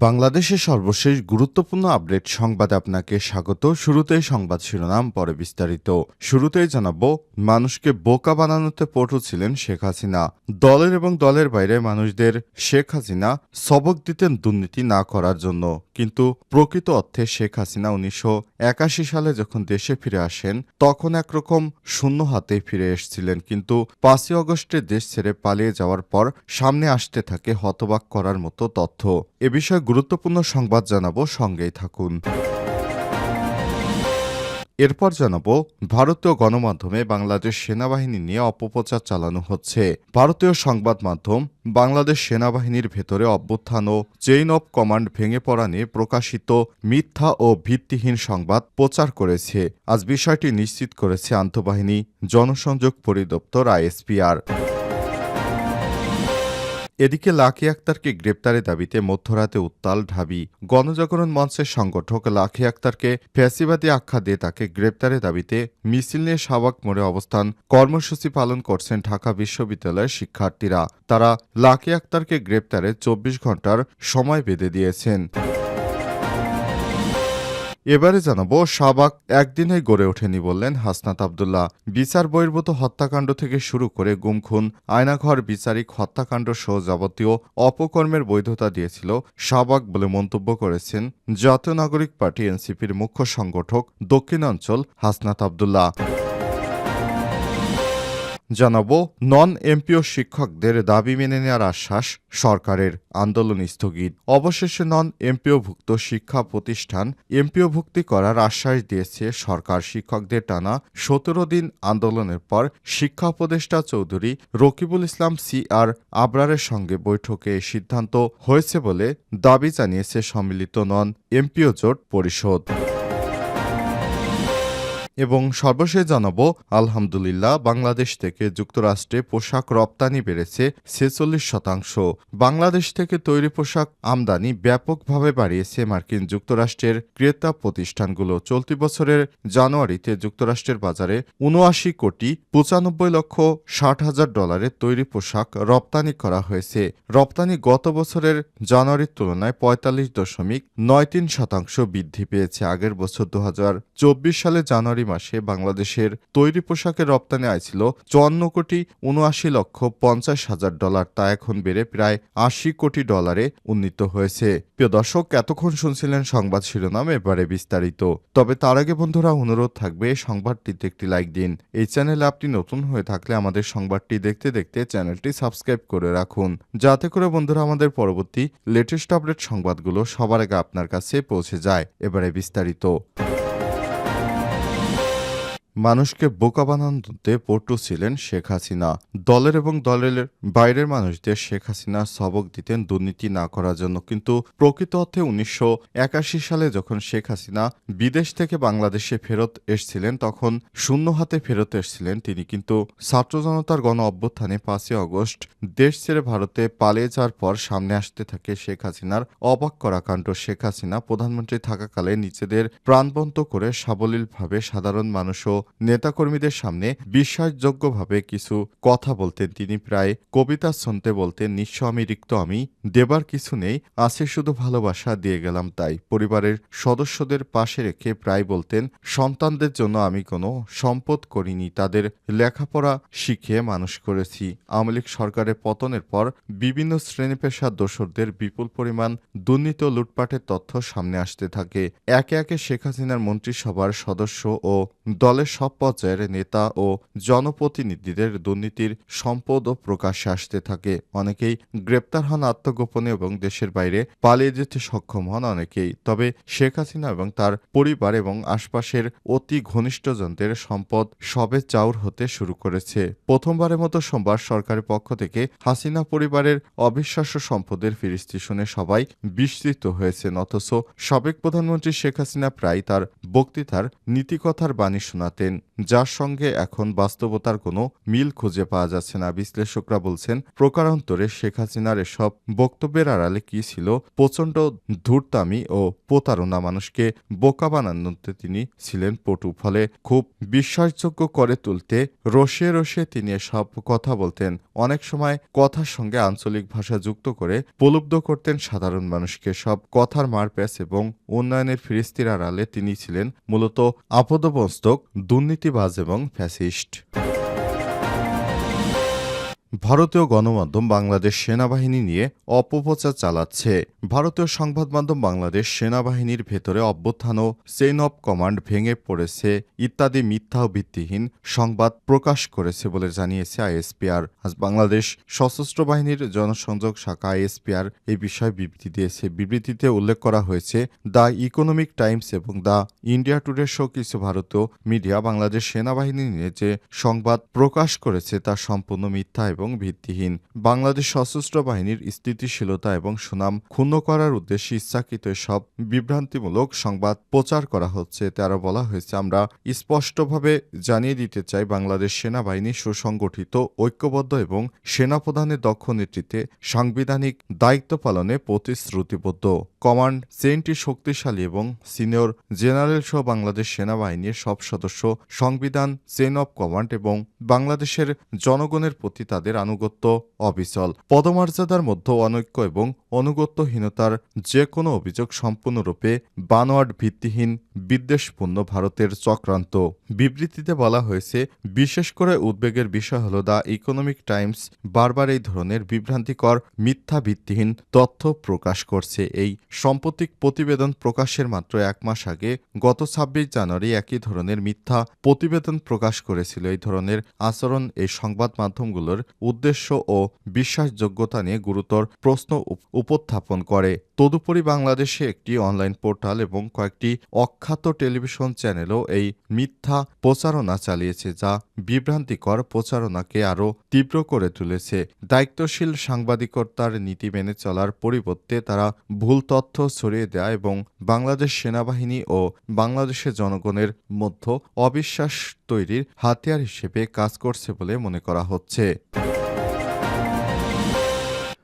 বাংলাদেশের সর্বশেষ গুরুত্বপূর্ণ আপডেট সংবাদে আপনাকে স্বাগত। শুরুতেই সংবাদ শিরোনাম, পরে বিস্তারিত। শুরুতেই জানাব, মানুষকে বোকা বানানোতে পটু ছিলেন শেখ হাসিনা। দলের এবং দলের বাইরে মানুষদের শেখ হাসিনা সবক দিতেন দুর্নীতি না করার জন্য। কিন্তু প্রকৃত অর্থে শেখ হাসিনা উনিশশো একাশি সালে যখন দেশে ফিরে আসেন, তখন একরকম শূন্য হাতে ফিরে এসেছিলেন। কিন্তু পাঁচই অগস্টে দেশ ছেড়ে পালিয়ে যাওয়ার পর সামনে আসতে থাকে হতবাক করার মতো তথ্য। এ বিষয়ে গুরুত্বপূর্ণ সংবাদ জানাব, সঙ্গেই থাকুন। এরপর জানাব, ভারতীয় গণমাধ্যমে বাংলাদেশ সেনাবাহিনী নিয়ে অপপ্রচার চালানো হচ্ছে। ভারতীয় সংবাদ মাধ্যম বাংলাদেশ সেনাবাহিনীর ভেতরে অভ্যুত্থান ও চেইন অব কমান্ড ভেঙে পড়া নিয়ে প্রকাশিত মিথ্যা ও ভিত্তিহীন সংবাদ প্রচার করেছে। আজ বিষয়টি নিশ্চিত করেছে আন্তঃবাহিনী জনসংযোগ পরিদপ্তর আইএসপিআর। এদিকে লাকি আক্তারকে গ্রেপ্তারের দাবিতে মধ্যরাতে উত্তাল ঢাবি গণজাগরণ মঞ্চের সংগঠক লাকি আক্তারকে ফ্যাসিবাদী আখ্যা দিয়ে তাকে গ্রেপ্তারের দাবিতে মিছিল নিয়ে সাবাক মোড়ে অবস্থান কর্মসূচি পালন করছেন ঢাকা বিশ্ববিদ্যালয়ের শিক্ষার্থীরা। তারা লাকি আক্তারকে গ্রেপ্তারে চব্বিশ ঘণ্টার সময় বেঁধে দিয়েছেন। এবারে জানাব শাহবাগ একদিনে গড়ে ওঠেনি বললেন হাসনাত আবদুল্লাহ। বিচার বহির্ভূত হত্যাকাণ্ড থেকে শুরু করে গুমখুন আয়নাঘর, বিচারিক হত্যাকাণ্ড সহ যাবতীয় অপকর্মের বৈধতা দিয়েছিল শাহবাগ বলে মন্তব্য করেছেন জাতীয় নাগরিক পার্টি এনসিপির মুখ্য সংগঠক দক্ষিণাঞ্চল হাসনাত আবদুল্লাহ। জানাব নন এমপিও শিক্ষকদের দাবি মেনে নেওয়ার আশ্বাস সরকারের আন্দোলন স্থগিত। অবশেষে নন এমপিওভুক্ত শিক্ষা প্রতিষ্ঠান এমপিওভুক্তি করার আশ্বাস দিয়েছে সরকার। শিক্ষকদের টানা সতেরো দিন আন্দোলনের পর শিক্ষা উপদেষ্টা চৌধুরী রকিবুল ইসলাম সি আর আবরারের সঙ্গে বৈঠকে সিদ্ধান্ত হয়েছে বলে দাবি জানিয়েছে সম্মিলিত নন এমপিও জোট পরিষদ। এবং সর্বশেষ জানাব, আলহামদুলিল্লাহ বাংলাদেশ থেকে যুক্তরাষ্ট্রে পোশাক রপ্তানি বেড়েছে ছেচল্লিশ শতাংশ। বাংলাদেশ থেকে তৈরি পোশাক আমদানি ব্যাপকভাবে বাড়িয়েছে মার্কিন যুক্তরাষ্ট্রের ক্রেতা প্রতিষ্ঠানগুলো। চলতি বছরের জানুয়ারিতে যুক্তরাষ্ট্রের বাজারে উনআশি কোটি পঁচানব্বই লক্ষ ষাট হাজার ডলারের তৈরি পোশাক রপ্তানি করা হয়েছে। রপ্তানি গত বছরের জানুয়ারির তুলনায় পঁয়তাল্লিশ দশমিক নয় তিন শতাংশ বৃদ্ধি পেয়েছে। আগের বছর দু হাজার চব্বিশ সালে জানুয়ারি মাসে বাংলাদেশের তৈরি পোশাকের রপ্তানি আয় ছিল চুয়ান্ন কোটি উনআশি লক্ষ পঞ্চাশ হাজার ডলার, তা এখন বেড়ে প্রায় আশি কোটি ডলারে উন্নীত হয়েছে। প্রিয় দর্শক, এতক্ষণ শুনছিলেন সংবাদ শিরোনাম, এবারে বিস্তারিত। তবে তার আগে বন্ধুরা, অনুরোধ থাকবে সংবাদটিতে একটি লাইক দিন। এই চ্যানেলে আপনি নতুন হয়ে থাকলে আমাদের সংবাদটি দেখতে দেখতে চ্যানেলটি সাবস্ক্রাইব করে রাখুন। যাতে করে বন্ধুরা, আমাদের পরবর্তী লেটেস্ট আপডেট সংবাদগুলো সবার আগে আপনার কাছে পৌঁছে যায়। এবারে বিস্তারিত। মানুষকে বোকা বানানোতে পটু ছিলেন শেখ হাসিনা। দলের এবং দলের বাইরের মানুষদের শেখ হাসিনা সবক দিতেন দুর্নীতি না করার জন্য। কিন্তু প্রকৃত অর্থে উনিশশো একাশি সালে যখন শেখ হাসিনা বিদেশ থেকে বাংলাদেশে ফেরত এসছিলেন, তখন শূন্য হাতে ফেরত এসছিলেন তিনি। কিন্তু ছাত্র জনতার গণ অভ্যুত্থানে পাঁচই অগস্ট দেশ ছেড়ে ভারতে পালিয়ে যাওয়ার পর সামনে আসতে থাকে শেখ হাসিনার অবাক করা কাণ্ড। শেখ হাসিনা প্রধানমন্ত্রী থাকাকালে নিজেদের প্রাণবন্ত করে সাবলীলভাবে সাধারণ মানুষও নেতাকর্মীদের সামনে বিশ্বাসযোগ্যভাবে কিছু কথা বলতেন। তিনি প্রায় কবিতা শুনতে বলতেন, নিঃস্ব আমি, রিক্ত আমি, দেবার কিছু নেই, আছে শুধু ভালোবাসা, দিয়ে গেলাম তাই। পরিবারের সদস্যদের পাশে রেখে প্রায় বলতেন, সন্তানদের জন্য আমি কোনো সম্পদ করিনি, তাদের লেখাপড়া শিখে মানুষ করেছি। আওয়ামী লীগ সরকারের পতনের পর বিভিন্ন শ্রেণি পেশার দোসরদের বিপুল পরিমাণ দুর্নীত লুটপাটের তথ্য সামনে আসতে থাকে। একে একে শেখ হাসিনার মন্ত্রিসভার সদস্য ও দলের সব পর্যায়ের নেতা ও জনপ্রতিনিধিদের দুর্নীতির সম্পদ ও প্রকাশ্যে আসতে থাকে। অনেকেই গ্রেপ্তার হন আত্মগোপনে এবং দেশের বাইরে পালিয়ে যেতে সক্ষম হন অনেকেই। তবে শেখ হাসিনা এবং তার পরিবার এবং আশপাশের অতি ঘনিষ্ঠজনদের সম্পদ সবে চাউর হতে শুরু করেছে। প্রথমবারের মতো সোমবার সরকারের পক্ষ থেকে হাসিনা পরিবারের অবিশ্বাস্য সম্পদের ফিরিস্তি শুনে সবাই বিস্মৃত হয়েছেন। অথচ সাবেক প্রধানমন্ত্রী শেখ হাসিনা প্রায় তার বক্তৃতার নীতিকথার বাণী শোনাতেন। করতেন যার সঙ্গে এখন বাস্তবতার কোনো মিল খুঁজে পাওয়া যাচ্ছে না। বিশ্লেষকরা বলছেন, প্রকারান্তরে শেখ হাসিনার এসব বক্তব্যের আড়ালে কি ছিল? প্রচণ্ড ধূর্তামি ও প্রতারণা মানুষকে বোকা বানানোতে তিনি ছিলেন পটু। ফলে খুব বিশ্বাসযোগ্য করে তুলতে রসে রসে তিনি এসব কথা বলতেন। অনেক সময় কথার সঙ্গে আঞ্চলিক ভাষা যুক্ত করে প্রলুব্ধ করতেন সাধারণ মানুষকে। সব কথার মারপ্যাচ এবং উন্নয়নের ফিরিস্তির আড়ালে তিনি ছিলেন মূলত আপদমস্তক দুর্নীতিবাজ এবং ফ্যাসিস্ট। ভারতীয় গণমাধ্যম বাংলাদেশ সেনাবাহিনী নিয়ে অপপ্রচার চালাচ্ছে। ভারতীয় সংবাদ মাধ্যম বাংলাদেশ সেনাবাহিনীর ভেতরে অভ্যুত্থান ও চেইন অব কমান্ড ভেঙে পড়েছে ইত্যাদি মিথ্যা ও ভিত্তিহীন সংবাদ প্রকাশ করেছে বলে জানিয়েছে আইএসপিআর। আজ বাংলাদেশ সশস্ত্র বাহিনীর জনসংযোগ শাখা আইএসপিআর এই বিষয়ে বিবৃতি দিয়েছে। বিবৃতিতে উল্লেখ করা হয়েছে, দ্য ইকোনমিক টাইমস এবং দ্য ইন্ডিয়া টুডে শো কিছু ভারতীয় মিডিয়া বাংলাদেশ সেনাবাহিনী নিয়ে যে সংবাদ প্রকাশ করেছে তা সম্পূর্ণ মিথ্যা এবং ভিত্তিহীন। বাংলাদেশ সশস্ত্র বাহিনীর স্থিতিশীলতা এবং সুনাম ক্ষুণ্ণ করার উদ্দেশ্যে ইচ্ছাকৃত সব বিভ্রান্তিমূলক সংবাদ প্রচার করা হচ্ছে। তারা বলা হয়েছে, আমরা স্পষ্টভাবে জানিয়ে দিতে চাই, বাংলাদেশ সেনাবাহিনী সুসংগঠিত, ঐক্যবদ্ধ এবং সেনাপ্রধানের দক্ষ নেতৃত্বে সাংবিধানিক দায়িত্ব পালনে প্রতিশ্রুতিবদ্ধ। কমান্ড চেইনটি শক্তিশালী এবং সিনিয়র জেনারেল সহ বাংলাদেশ সেনাবাহিনীর সব সদস্য সংবিধান চেইন অব কমান্ড এবং বাংলাদেশের জনগণের প্রতি তাদের আনুগত্য অবিচল। পদমর্যাদার মধ্যে অনৈক্য এবং অনুগত্যহীনতার যে কোনো অভিযোগ সম্পূর্ণরূপে বানোয়াট ভিত্তিহীন বিদ্বেষপূর্ণ ভারতের চক্রান্ত। বিবৃতিতে বলা হয়েছে, বিশেষ করে উদ্বেগের বিষয় হল দ্য ইকোনমিক টাইমস বারবার এই ধরনের বিভ্রান্তিকর মিথ্যা ভিত্তিহীন তথ্য প্রকাশ করছে। এই সাম্প্রতিক প্রতিবেদন প্রকাশের মাত্র এক মাস আগে গত ছাব্বিশ জানুয়ারি একই ধরনের মিথ্যা প্রতিবেদন প্রকাশ করেছিল। এই ধরনের আচরণ এই সংবাদ মাধ্যমগুলোর উদ্দেশ্য ও বিশ্বাসযোগ্যতা নিয়ে গুরুতর প্রশ্ন উপ- উপস্থাপন করে। তদুপরি বাংলাদেশে একটি অনলাইন পোর্টাল এবং কয়েকটি অখ্যাত টেলিভিশন চ্যানেলও এই মিথ্যা প্রচারণা চালিয়েছে, যা বিভ্রান্তিকর প্রচারণাকে আরও তীব্র করে তুলেছে। দায়িত্বশীল সাংবাদিকতার নীতি মেনে চলার পরিবর্তে তারা ভুল তথ্য ছড়িয়ে দেয় এবং বাংলাদেশ সেনাবাহিনী ও বাংলাদেশের জনগণের মধ্যে অবিশ্বাস তৈরির হাতিয়ার হিসেবে কাজ করছে বলে মনে করা হচ্ছে।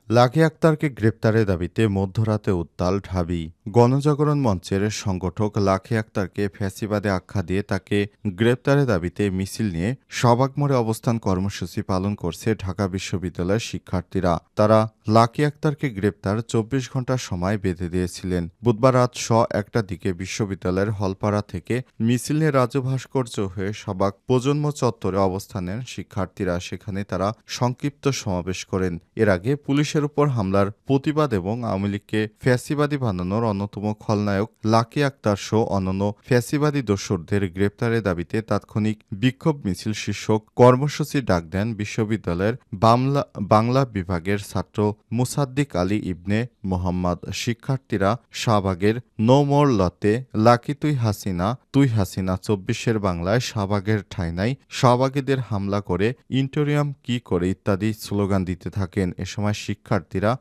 লাকি আক্তারকে গ্রেপ্তারের দাবিতে মধ্যরাতে উত্তাল ঢাবি। গণজাগরণ মঞ্চের সংগঠক লাখি আক্তারকে ফ্যাসিবাদে আখ্যা দিয়ে তাকে গ্রেপ্তারের দাবিতে মিছিল নিয়ে সবাক মোড়ে অবস্থান কর্মসূচি পালন করছে ঢাকা বিশ্ববিদ্যালয়ের শিক্ষার্থীরা। তারা লাকি আক্তারকে গ্রেপ্তার চব্বিশ ঘণ্টা সময় বেঁধে দিয়েছিলেন। বুধবার রাত স একটা দিকে বিশ্ববিদ্যালয়ের হলপাড়া থেকে মিছিল নিয়ে রাজু ভাস্কর্য হয়ে সবাক প্রজন্ম চত্বরে অবস্থান নেন শিক্ষার্থীরা। সেখানে তারা সংক্ষিপ্ত সমাবেশ করেন। এর আগে পুলিশের উপর হামলার প্রতিবাদ এবং আওয়ামী লীগকে ফ্যাসিবাদী বানানোর অন্যতম খলনায়ক লাকি আক্তার সহ অন্যান্য ফ্যাসিবাদী দোসরদের গ্রেপ্তারের দাবিতে তাৎক্ষণিক বিক্ষোভ মিছিল শীর্ষক কর্মসূচি ডাক দেন বিশ্ববিদ্যালয়ের বাংলা বাংলা বিভাগের ছাত্র মুসাদ্দিক আলী ইবনে মোহাম্মদ শিক্ষার্থীরা শাহবাগের নো মোর লতে লাকি তুই হাসিনা তুই হাসিনা চব্বিশের বাংলায় শাহবাগের ঠাইনাই শাহবাগীদের হামলা করে ইন্টোরিয়াম কি করে ইত্যাদি স্লোগান দিতে থাকেন। এ সময় শিক্ষার্থীরা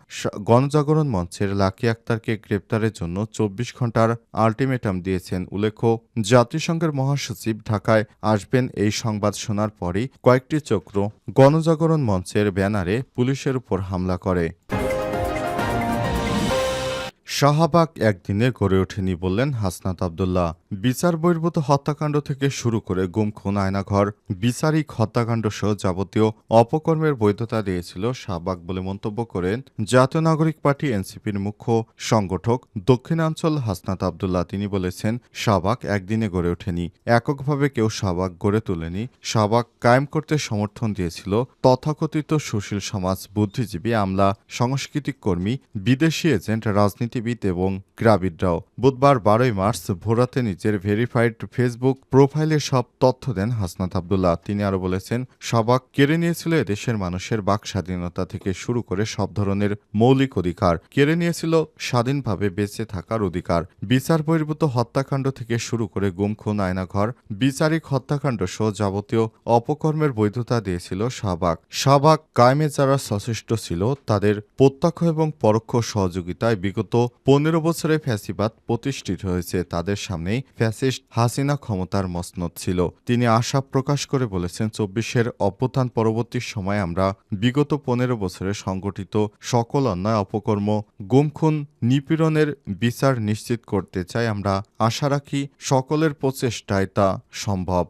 গণজাগরণ মঞ্চের লাকি আক্তারকে গ্রেপ্তারের জন্য চব্বিশ ঘণ্টার আলটিমেটাম দিয়েছেন উল্লেখ্য, জাতিসংঘের মহাসচিব ঢাকায় আসবেন এই সংবাদ শোনার পরই কয়েকটি চক্র গণজাগরণ মঞ্চের ব্যানারে পুলিশের উপর হামলা করে। শাহবাগ একদিনে গড়ে ওঠেনি বললেন হাসনাত আবদুল্লাহ। বিচার বহির্ভূত হত্যাকাণ্ড থেকে শুরু করে গুম, খুন, আয়নাঘর, বিচারিক হত্যাকাণ্ড সহ যাবতীয় অপকর্মের বৈধতা দিয়েছিল শাহবাগ বলে মন্তব্য করেন জাতীয় নাগরিক পার্টি এনসিপির মুখ্য সংগঠক দক্ষিণাঞ্চল হাসনাত আবদুল্লাহ। তিনি বলেছেন, শাহবাগ একদিনে গড়ে ওঠেনি, এককভাবে কেউ শাহবাগ গড়ে তোলেনি। শাহবাগ কায়েম করতে সমর্থন দিয়েছিল তথাকথিত সুশীল সমাজ, বুদ্ধিজীবী, আমলা, সাংস্কৃতিক কর্মী, বিদেশি এজেন্ট, রাজনীতিবিদ এবং গ্রাবিডরাও বুধবার বারোই মার্চ ভোরাতে নিজের ভেরিফাইড ফেসবুক প্রোফাইলে সব তথ্য দেন হাসনাত আবদুল্লাহ। তিনি আরও বলেছেন, শাহবাগ কেড়ে নিয়েছিল দেশের মানুষের বাক স্বাধীনতা থেকে শুরু করে সব ধরনের মৌলিক অধিকার। কেড়ে নিয়েছিল স্বাধীনভাবে বেঁচে থাকার অধিকার। বিচার বহির্ভূত হত্যাকাণ্ড থেকে শুরু করে গুমখুন আয়নাঘর, বিচারিক হত্যাকাণ্ড সহ যাবতীয় অপকর্মের বৈধতা দিয়েছিল শাহবাগ। শাহবাগ কায়েমে যারা সচেষ্ট ছিল, তাদের প্রত্যক্ষ এবং পরোক্ষ সহযোগিতায় বিগত পনেরো বছরে ফ্যাসিবাদ প্রতিষ্ঠিত হয়েছে। তাদের সামনেই ফ্যাসিস্ট হাসিনা ক্ষমতার মসনদ ছিল। তিনি আশা প্রকাশ করে বলেছেন, চব্বিশের অভ্যুত্থান পরবর্তী সময়ে আমরা বিগত পনেরো বছরে সংগঠিত সকল অন্যায় অপকর্ম, গুমখুন নিপীড়নের বিচার নিশ্চিত করতে চাই। আমরা আশা রাখি সকলের প্রচেষ্টায় তা সম্ভব।